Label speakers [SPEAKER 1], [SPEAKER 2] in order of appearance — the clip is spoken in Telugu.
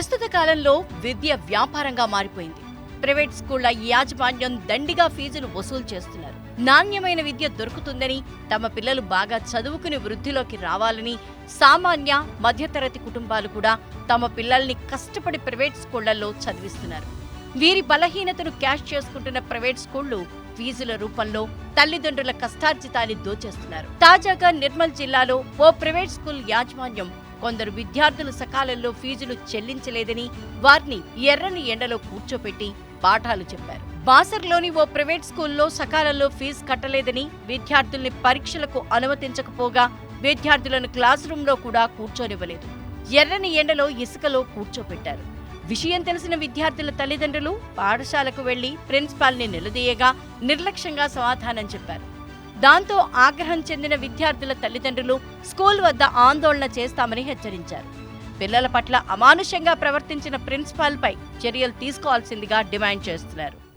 [SPEAKER 1] ప్రస్తుత కాలంలో విద్య వ్యాపారంగా మారిపోయింది. ప్రైవేట్ స్కూళ్ళ యాజమాన్యం దండిగా ఫీజులు వసూలు చేస్తున్నారు. నాణ్యమైన విద్య దొరుకుతుందని తమ పిల్లలు బాగా చదువుకుని వృద్ధిలోకి రావాలని సామాన్య మధ్యతరగతి కుటుంబాలు కూడా తమ పిల్లల్ని కష్టపడి ప్రైవేట్ స్కూళ్ళలో చదివిస్తున్నారు. వీరి బలహీనతను క్యాష్ చేసుకుంటున్న ప్రైవేట్ స్కూళ్ళు ఫీజుల రూపంలో తల్లిదండ్రుల కష్టార్జితాన్ని దోచేస్తున్నారు. తాజాగా నిర్మల్ జిల్లాలో ఓ ప్రైవేట్ స్కూల్ యాజమాన్యం కొందరు విద్యార్థులు సకాలంలో ఫీజులు చెల్లించలేదని వారిని ఎర్రని ఎండలో కూర్చోపెట్టి పాఠాలు చెప్పారు. బాసర్లోని ఓ ప్రైవేట్ స్కూల్లో సకాలంలో ఫీజు కట్టలేదని విద్యార్థుల్ని పరీక్షలకు అనుమతించకపోగా విద్యార్థులను క్లాస్ రూంలో కూడా కూర్చోనివ్వలేదు. ఎర్రని ఎండలో ఇసుకలో కూర్చోపెట్టారు. విషయం తెలిసిన విద్యార్థుల తల్లిదండ్రులు పాఠశాలకు వెళ్ళి ప్రిన్సిపాల్ని నిలదీయగా నిర్లక్ష్యంగా సమాధానం చెప్పారు. దాంతో ఆగ్రహం చెందిన విద్యార్థుల తల్లిదండ్రులు స్కూల్ వద్ద ఆందోళన చేస్తామని హెచ్చరించారు. పిల్లల పట్ల అమానుషంగా ప్రవర్తించిన ప్రిన్సిపాల్పై చర్యలు తీసుకోవాల్సిందిగా డిమాండ్ చేస్తున్నారు.